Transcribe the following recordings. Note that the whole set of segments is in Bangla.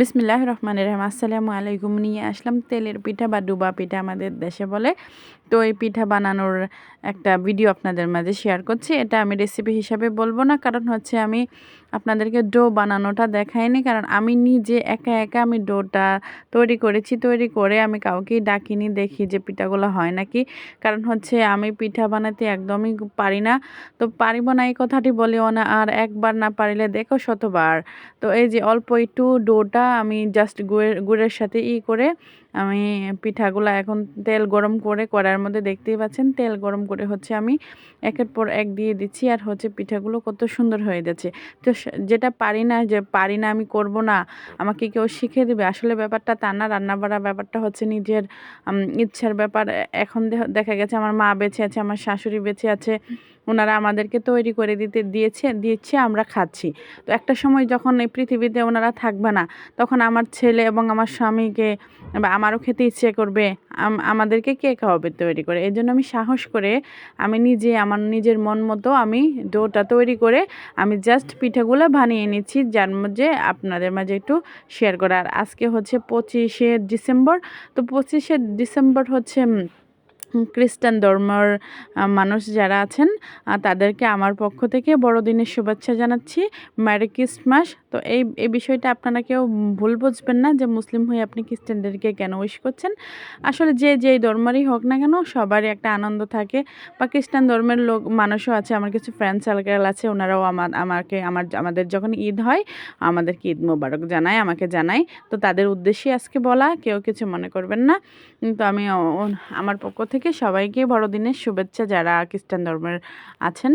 বিসমিল্লাহ রহমান রহম। আসসালামু আলাইকুম। নিয়ে আসলাম তেলের পিঠা বা ডুবা পিঠা আমাদের দেশে বলে। তো এই পিঠা বানানোর একটা ভিডিও আপনাদের মাঝে শেয়ার করছি। এটা আমি রেসিপি হিসাবে বলব না, কারণ হচ্ছে আমি আপনাদেরকে ডো বানানোটা দেখাইনি, কারণ আমি নিজে একা একা আমি ডোটা তৈরি করেছি। তৈরি করে আমি কাউকেই ডাকিনি, দেখি যে পিঠাগুলো হয় নাকি। কারণ হচ্ছে আমি পিঠা বানাতে একদমই পারি না। তো পারিব না এই কথাটি বলিও না, আর একবার না পারিলে দেখো শতবার। তো এই যে অল্প একটু ডোটা আমি জাস্ট গুড়ের সাথে ই করে আমি পিঠাগুলো এখন তেল গরম করে কড়ার মধ্যে দেখতেই পাচ্ছেন, তেল গরম করে হচ্ছে আমি একের পর এক দিয়ে দিচ্ছি আর হচ্ছে পিঠাগুলো কত সুন্দর হয়ে যাচ্ছে। তো যেটা পারি না, যে পারি না আমি করব না, আমাকে কেউ শিখে দেবে। আসলে ব্যাপারটা তা না রান্না বাড়া ব্যাপারটা হচ্ছে নিজের ইচ্ছার ব্যাপার। এখন দেখা গেছে আমার মা বেঁচে আছে, আমার শাশুড়ি বেঁচে আছে, ওনারা আমাদেরকে তৈরি করে দিতে, দিয়েছে, দিচ্ছে, আমরা খাচ্ছি। তো একটা সময় যখন এই পৃথিবীতে ওনারা থাকবে না, তখন আমার ছেলে এবং আমার স্বামীকে বা আমারও খেতে ইচ্ছে করবে। আমাদেরকে কে খাওয়াবে তৈরি করে? এই জন্য আমি সাহস করে আমি নিজে, আমার নিজের মন মতো আমি ডোটা তৈরি করে আমি জাস্ট পিঠাগুলো বানিয়ে নিচ্ছি, যার মধ্যে আপনাদের মাঝে একটু শেয়ার করা আর আজকে হচ্ছে পঁচিশে ডিসেম্বর। তো পঁচিশে ডিসেম্বর হচ্ছে খ্রিস্টান ধর্মের মানুষ যারা আছেন তাদেরকে আমার পক্ষ থেকে বড়দিনের শুভেচ্ছা জানাচ্ছি। Merry Christmas. তো এই এই বিষয়টা আপনারা কেউ ভুল বুঝবেন না যে মুসলিম হয়ে আপনি খ্রিস্টানদেরকে কেন উইশ করছেন। আসলে যে, যেই ধর্মেরই হোক না কেন সবারই একটা আনন্দ থাকে। বা খ্রিস্টান ধর্মের লোক, মানুষও আছে, আমার কিছু ফ্রেন্ড সার্কেল আছে, ওনারাও আমার, আমাকে, আমার, আমাদের যখন ঈদ হয়, আমাদেরকে ঈদ মোবারক জানায়, আমাকে জানায়। তো তাদের উদ্দেশ্যে আজকে বলা, কেউ কিছু মনে করবেন না। তো আমি আমার পক্ষ থেকে সবাইকে বড়দিনের শুভেচ্ছা যারা খ্রিস্টান ধর্মের আছেন।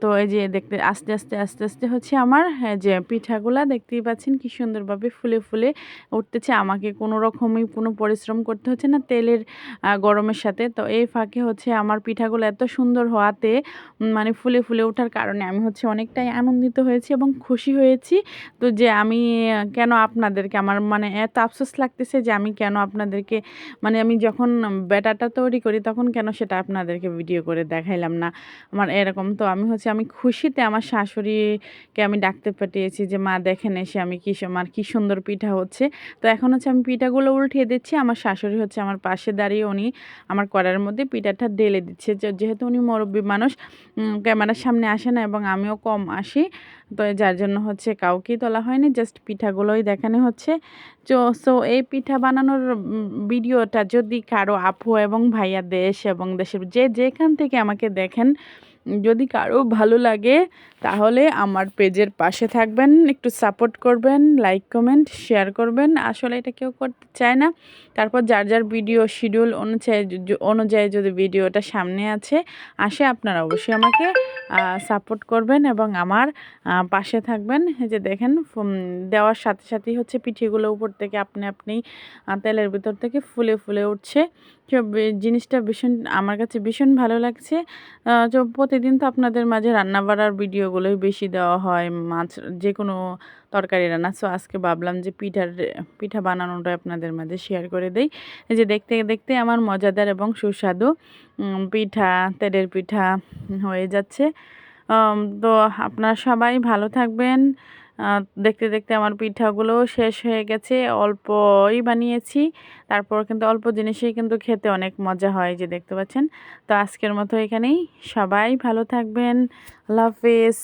তো এই যে দেখতে, আস্তে আস্তে আস্তে আস্তে হচ্ছে আমার যে পিঠাগুলা দেখতেই পাচ্ছেন কি সুন্দরভাবে ফুলে ফুলে উঠতেছে। আমাকে কোনো রকমই কোনো পরিশ্রম করতে হচ্ছে না তেলের গরমের সাথে। তো এই ফাঁকে হচ্ছে আমার পিঠাগুলো এত সুন্দর হওয়াতে মানে ফুলে ফুলে ওঠার কারণে আমি হচ্ছে অনেকটাই আনন্দিত হয়েছি এবং খুশি হয়েছি। তো যে আমি, কেন আপনাদেরকে, আমার মানে এত আফসোস লাগতেছে যে আমি কেন আপনাদেরকে মানে আমি যখন ব্যাটাটা তৈরি করি, তখন কেন সেটা আপনাদেরকে ভিডিও করে দেখাইলাম না। আমার এরকম তো আমি হচ্ছে, আমি খুশিতে আমার শাশুড়িকে আমি ডাকতে পাঠিয়েছি যে, মা, দেখেন এসে আমি কী আমার কী সুন্দর পিঠা হচ্ছে। তো এখন হচ্ছে আমি পিঠাগুলো উল্টিয়ে দিচ্ছি, আমার শাশুড়ি হচ্ছে আমার পাশে দাঁড়িয়ে উনি আমার কড়ার মধ্যে পিঠাটা ঢেলে দিচ্ছে। যেহেতু উনি মুরব্বী মানুষ ক্যামেরার সামনে আসে না এবং আমিও কম আসি, তো যার জন্য হচ্ছে কাউকেই তোলা হয়নি, জাস্ট পিঠাগুলোই দেখানো হচ্ছে। সো এই পিঠা বানানোর ভিডিওটা যদি কারও আপু এবং ভাইয়া দেশ এবং দেশের যে যেখান থেকে আমাকে দেখেন যদি কারও ভালো লাগে, তাহলে আমার পেজের পাশে থাকবেন, একটু সাপোর্ট করবেন লাইক কমেন্ট শেয়ার করবেন। আসলে এটা কেউ করতে চায় না। তারপর যার যার ভিডিও শিডিউল অনুযায়ী অনুযায়ী যদি ভিডিওটা সামনে আছে, আসে আপনারা অবশ্যই আমাকে সাপোর্ট করবেন এবং আমার পাশে থাকবেন। যে দেখেন দেওয়ার সাথে সাথেই হচ্ছে পিঠিগুলো উপর থেকে আপনি আপনি তেলের ভিতর থেকে ফুলে ফুলে উঠছে। জিনিসটা ভীষণ, আমার কাছে ভীষণ ভালো লাগছে। তো প্রতিদিন তো আপনাদের মাঝে রান্না বাড়ার ভিডিওগুলোই বেশি দেওয়া হয়, মাছ যে কোনো তরকারি রান্না। সো, আজকে ভাবলাম যে পিঠার, পিঠা বানানোটা আপনাদের মাঝে শেয়ার করে দেই। যে দেখতে দেখতে আমার মজাদার এবং সুস্বাদু পিঠা, তেলের পিঠা হয়ে যাচ্ছে। তো আপনারা সবাই ভালো থাকবেন। দেখতে দেখতে আমার পিঠাগুলো শেষ হয়ে গেছে, অল্পই বানিয়েছি। তারপর কিন্তু অল্প জিনিসেই কিন্তু খেতে অনেক মজা হয়, যে দেখতে পাচ্ছেন। তো আজকের মতো এখানেই। সবাই ভালো থাকবেন। আল্লাহ হাফেজ।